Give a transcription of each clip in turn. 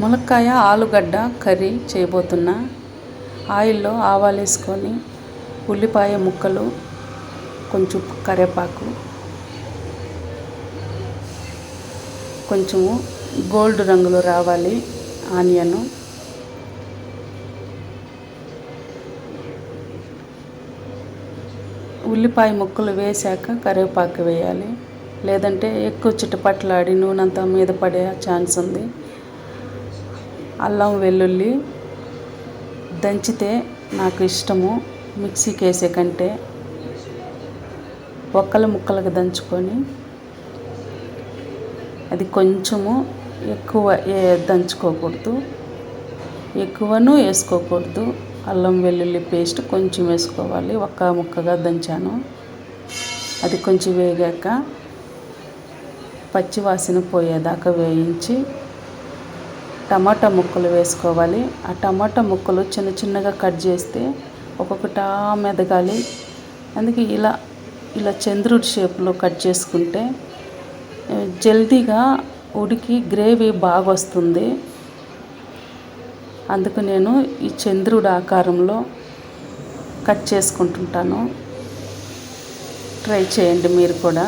మునక్కాయ ఆలుగడ్డ కర్రీ చేయబోతున్నా ఆయిల్లో ఆవాలు వేసుకొని ఉల్లిపాయ ముక్కలు కొంచెం కరివేపాకు కొంచెము గోల్డ్ రంగులో రావాలి ఆనియను. ఉల్లిపాయ ముక్కలు వేశాక కరివేపాకు వేయాలి. లేదంటే ఎక్కువ చిటపట్లాడి నూనె అంతా మీద పడే ఛాన్స్ ఉంది. అల్లం వెల్లుల్లి దంచితే నాకు ఇష్టము. మిక్సీకి వేసే కంటే ఒక్కలు ముక్కలుగా దంచుకొని అది కొంచెము ఎక్కువ ఏ- దంచుకోకూడదు. ఎక్కువను వేసుకోకూడదు. అల్లం వెల్లుల్లి పేస్ట్ కొంచెం వేసుకోవాలి. ఒక్క ముక్కగా దంచాను. అది కొంచెం వేగాక పచ్చివాసన పోయేదాకా వేయించి టమాటా ముక్కలు వేసుకోవాలి. ఆ టమాటా ముక్కలు చిన్న చిన్నగా కట్ చేస్తే ఒక్కొక్కటా మెదగాలి. అందుకే ఇలా ఇలా చంద్రుడి షేప్లో కట్ చేసుకుంటే జల్దీగా ఉడికి గ్రేవీ బాగా వస్తుంది అందుకు నేను ఈ చంద్రుడు ఆకారంలో కట్ చేసుకుంటుంటాను. ట్రై చేయండి మీరు కూడా.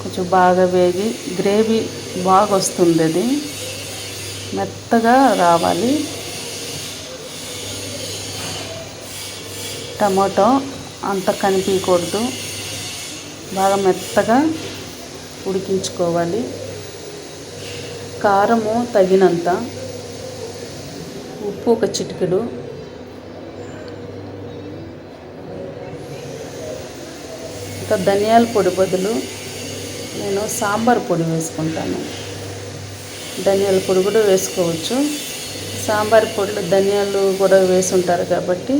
కొంచెం బాగా వేగి గ్రేవీ బాగా వస్తుంది అది. మెత్తగా రావాలి. టమాటో అంత కనిపించకూడదు. బాగా మెత్తగా ఉడికించుకోవాలి. కారము తగినంత. ఉప్పు ఒక చిటికెడు. ఇంకా ధనియాల పొడి బదులు నేను సాంబార్ పొడి వేసుకుంటాను. ధనియాల పొడి కూడా వేసుకోవచ్చు. సాంబార్ పొడిలో ధనియాలు కూడా వేసుంటారు కాబట్టి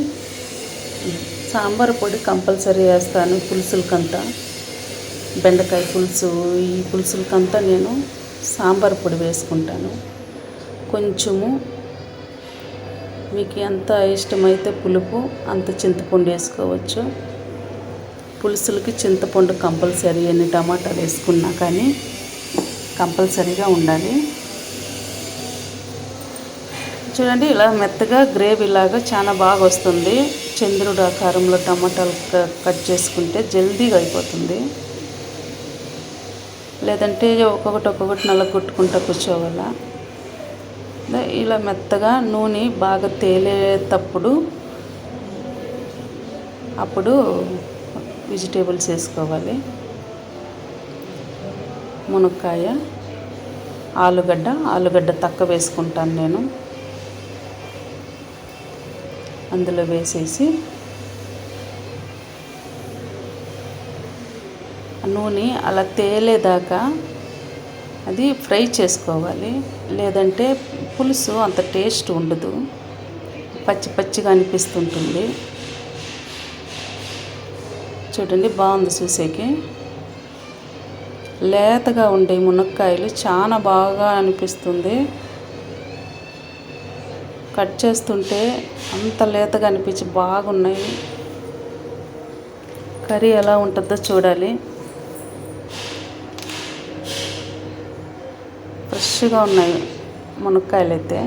సాంబార్ పొడి కంపల్సరీ వేస్తాను పులుసులకంతా. బెండకాయ పులుసు ఈ పులుసులకంతా నేను సాంబార్ పొడి వేసుకుంటాను. కొంచెము మీకు ఎంత ఇష్టమైతే పులుపు అంత చింతపండు వేసుకోవచ్చు. పులుసులకి చింతపండు కంపల్సరీ ఎన్ని టమాటాలు వేసుకున్నా కానీ కంపల్సరీగా ఉండాలి. చూడండి ఇలా మెత్తగా గ్రేవీ లాగా చాలా బాగా వస్తుంది. చంద్రుడు ఆకారంలో టమాటాలు కట్ చేసుకుంటే జల్దీగా అయిపోతుంది. లేదంటే ఒక్కొక్కటి ఒక్కొక్కటి నల్లగొట్టుకుంటా కూర్చోవాలా? ఇలా మెత్తగా నూనె బాగా తేలేటప్పుడు అప్పుడు వెజిటేబుల్స్ వేసుకోవాలి. మునక్కాయ ఆలుగడ్డ ఆలుగడ్డ తక్కువ వేసుకుంటాను నేను. అందులో వేసేసి నూనె అలా తేలేదాకా అది ఫ్రై చేసుకోవాలి. లేదంటే పులుసు అంత టేస్ట్ ఉండదు. పచ్చి పచ్చిగా అనిపిస్తుంటుంది. చూడండి బాగుంది చూసేకి. లేతగా ఉండే మునక్కాయలు చాలా బాగా అనిపిస్తుంది. కట్ చేస్తుంటే అంత లేతగా అనిపించి బాగున్నాయి. కర్రీ ఎలా ఉంటుందో చూడాలి. ఫ్రెష్గా ఉన్నాయి మునక్కాయలు అయితే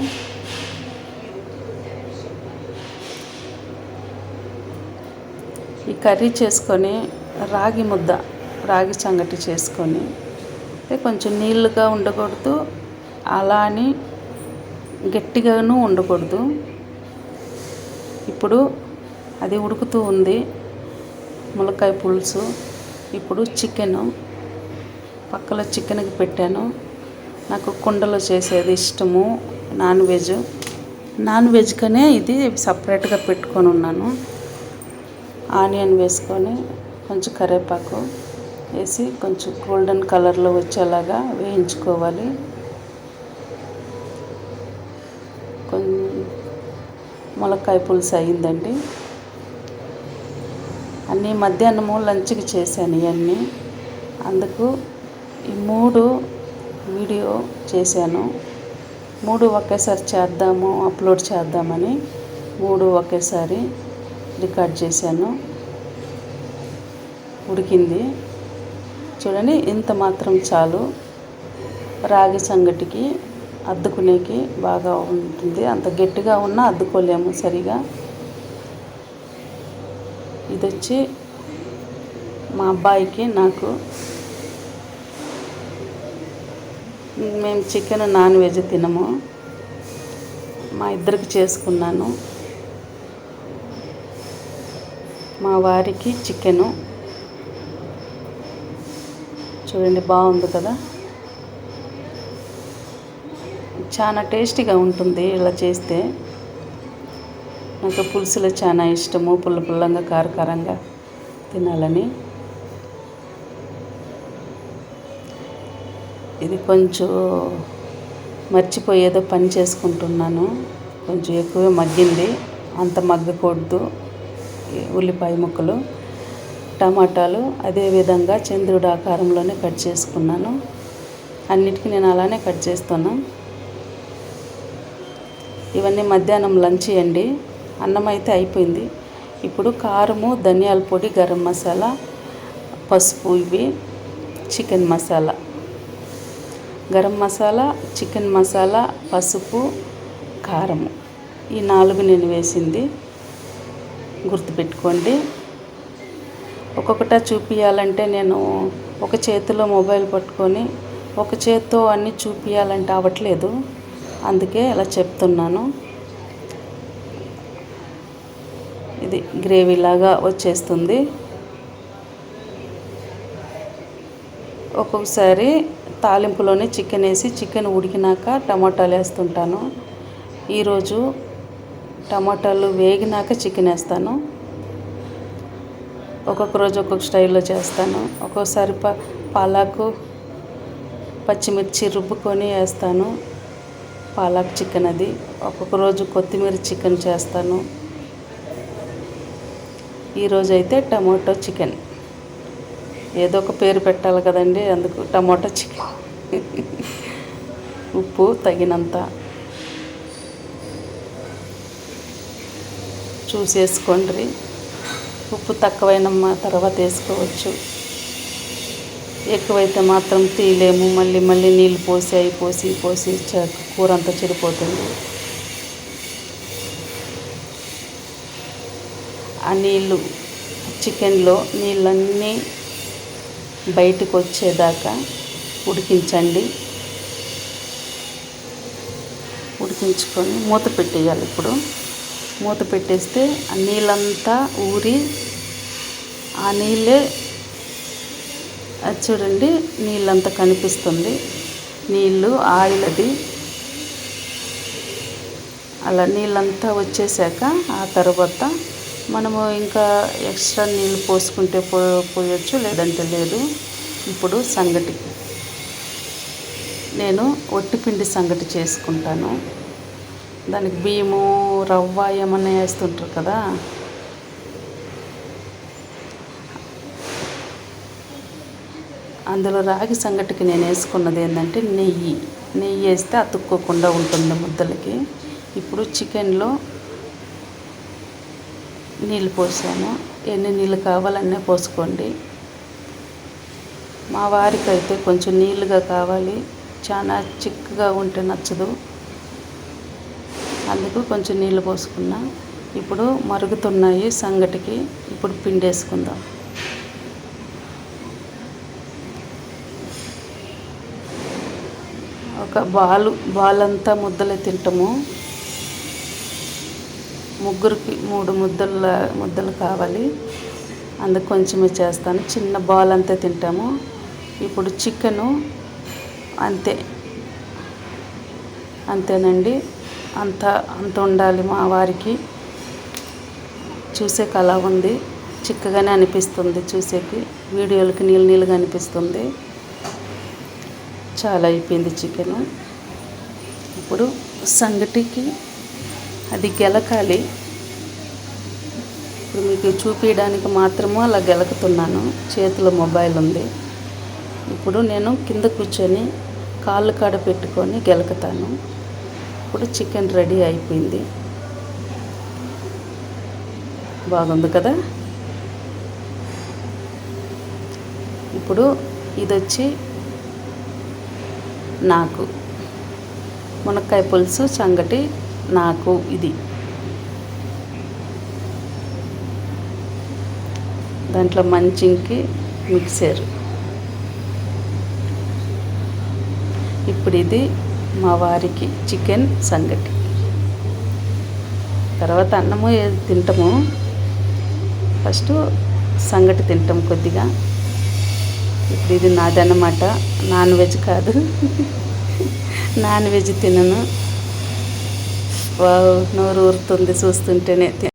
ఈ కర్రీ చేసుకొని రాగి ముద్ద రాగి సంగటి చేసుకొని కొంచెం నీళ్ళుగా ఉండకూడదు. అలా అని గట్టిగాను ఉండకూడదు. ఇప్పుడు అది ఉడుకుతూ ఉంది. ములక్కాయ పులుసు ఇప్పుడు చికెను. పక్కలో చికెన్కి పెట్టాను. నాకు కుండలో చేసేది ఇష్టము నాన్ వెజ్. నాన్ వెజ్కనే ఇది సపరేట్గా పెట్టుకొని ఉన్నాను. ఆనియన్ వేసుకొని కొంచెం కరివేపాకు వేసి కొంచెం గోల్డెన్ కలర్లో వచ్చేలాగా వేయించుకోవాలి. ములక్కాయ పులుసు అయిందండి. అన్నీ మధ్యాహ్నము లంచ్కి చేశాను ఇవన్నీ అందుకు ఈ మూడు వీడియో చేశాను. మూడు ఒకేసారి చేద్దాము అప్లోడ్ చేద్దామని మూడు ఒకేసారి రికార్డ్ చేశాను. ఉడికింది. చూడండి ఇంత మాత్రం చాలు. రాగి సంగటికి అద్దుకునేకి బాగా ఉంటుంది. అంత గట్టిగా ఉన్నా అద్దుకోలేము సరిగా. ఇది వచ్చి మా అబ్బాయికి నాకు మేము చికెన్ నాన్ వెజ్ తినము. మా ఇద్దరికి చేసుకున్నాను. మా వారికి చికెను. చూడండి బాగుంది కదా? చాలా టేస్టీగా ఉంటుంది ఇలా చేస్తే. నాకు పులుసులు చాలా ఇష్టము పుల్ల పుల్లంగా కారకారంగా తినాలని. ఇది కొంచెం మర్చిపోయేదో పని చేసుకుంటున్నాను. కొంచెం ఎక్కువ మగ్గింది. అంత మగ్గకూడదు. ఉల్లిపాయ ముక్కలు టమాటాలు అదేవిధంగా చంద్రుడు ఆకారంలోనే కట్ చేసుకున్నాను. అన్నిటికీ నేను అలానే కట్ చేస్తున్నాను ఇవన్నీ మధ్యాహ్నం లంచ్ అండి అన్నం అయితే అయిపోయింది. ఇప్పుడు కారము ధనియాల పొడి గరం మసాలా పసుపు ఇవి చికెన్ మసాలా. గరం మసాలా చికెన్ మసాలా పసుపు కారము. ఈ నాలుగు నేను వేసింది. గుర్తుపెట్టుకోండి. ఒక్కొక్కట చూపించాలంటే నేను ఒక చేతిలో మొబైల్ పట్టుకొని ఒక చేత్తో అన్నీ చూపించాలంటే అవ్వట్లేదు అందుకే ఇలా చెప్తున్నాను. ఇది గ్రేవీ లాగా వచ్చేస్తుంది. ఒక్కొక్కసారి తాలింపులోనే చికెన్ వేసి చికెన్ ఉడికినాక టమాటాలు వేస్తుంటాను. ఈరోజు టమాటాలు వేగినాక చికెన్ వేస్తాను. ఒక్కొక్క రోజు ఒక్కొక్క స్టైల్లో చేస్తాను. ఒక్కొక్కసారి ప పాలాకు పచ్చిమిర్చి రుబ్బుకొని వేస్తాను. పాలక్ చికెన్ అది. ఒక్కొక్క రోజు కొత్తిమీర చికెన్ చేస్తాను. ఈరోజు అయితే టమాటో చికెన్. ఏదో ఒక పేరు పెట్టాలి కదండి అందుకు టమాటో చికెన్. ఉప్పు తగినంత చూసేసుకోండి. ఉప్పు తక్కువైన తర్వాత వేసుకోవచ్చు. ఎక్కువైతే మాత్రం తీయలేము. మళ్ళీ మళ్ళీ నీళ్ళు పోసి అవి పోసి పోసి కూర అంతా చెడిపోతుంది. ఆ నీళ్ళు చికెన్లో నీళ్ళన్నీ బయటకు వచ్చేదాకా ఉడికించండి. ఉడికించుకొని మూత పెట్టేయాలి ఇప్పుడు. మూత పెట్టేస్తే ఆ నీళ్ళంతా ఊరి ఆ నీళ్ళే అది చూడండి నీళ్ళంతా కనిపిస్తుంది. నీళ్ళు ఆయిల్ అది అలా నీళ్ళంతా వచ్చేసాక ఆ తర్వాత మనము ఇంకా ఎక్స్ట్రా నీళ్ళు పోసుకుంటే పో పోయొచ్చు లేదంటే లేదు. ఇప్పుడు సంగటి. నేను ఒట్టిపిండి సంగటి చేసుకుంటాను. దానికి బియ్యము రవ్వ ఏమన్నా వేస్తుంటారు కదా అందులో రాగి సంగటికి నేను వేసుకున్నది ఏంటంటే నెయ్యి. నెయ్యి వేస్తే అతుక్కోకుండా ఉంటుంది ముద్దలకి. ఇప్పుడు చికెన్లో నీళ్ళు పోసాను. ఎన్ని నీళ్ళు కావాలన్నీ పోసుకోండి. మా వారికి అయితే కొంచెం నీళ్ళుగా కావాలి. చాలా చిక్కగా ఉంటే నచ్చదు. అందుకు కొంచెం నీళ్ళు పోసుకున్నా. ఇప్పుడు మరుగుతున్నాయి సంగటికి. ఇప్పుడు పిండి వేసుకుందాం ఒక బాలు బాలంతా ముద్దలే తింటాము. ముగ్గురికి మూడు ముద్దల ముద్దలు కావాలి. అందుకు కొంచెమే చేస్తాను. చిన్న బాల్ అంతే తింటాము. ఇప్పుడు చికెను అంతే. అంతేనండి. అంత అంత ఉండాలి మా వారికి. చూసే కళ ఉంది. చిక్కగానే అనిపిస్తుంది చూసేకి. వీడియోలకి నీళ్ళు నీళ్ళుగా అనిపిస్తుంది. చాలా అయిపోయింది చికెను. ఇప్పుడు సంగటికి అది గెలకాలి. ఇప్పుడు మీకు చూపించడానికి మాత్రము అలా గెలకుతున్నాను. చేతిలో మొబైల్ ఉంది. ఇప్పుడు నేను కింద కూర్చొని కాళ్ళు కాడ పెట్టుకొని గెలకుతాను. ఇప్పుడు చికెన్ రెడీ అయిపోయింది. బాగుంది కదా? ఇప్పుడు ఇది వచ్చి నాకు. మునక్కాయ పులుసు సంగటి నాకు ఇది. దాంట్లో మంచింకి మిక్సర్ ఇప్పుడు ఇది మా వారికి చికెన్ సంగటి. తర్వాత అన్నము ఏది తింటాము? ఫస్ట్ సంగటి తింటాం కొద్దిగా. ఇప్పుడు ఇది నాదన్నమాట. నాన్ వెజ్ కాదు. నాన్ వెజ్ తినను. వావ్ నోరు ఊరుతుంది చూస్తుంటేనే.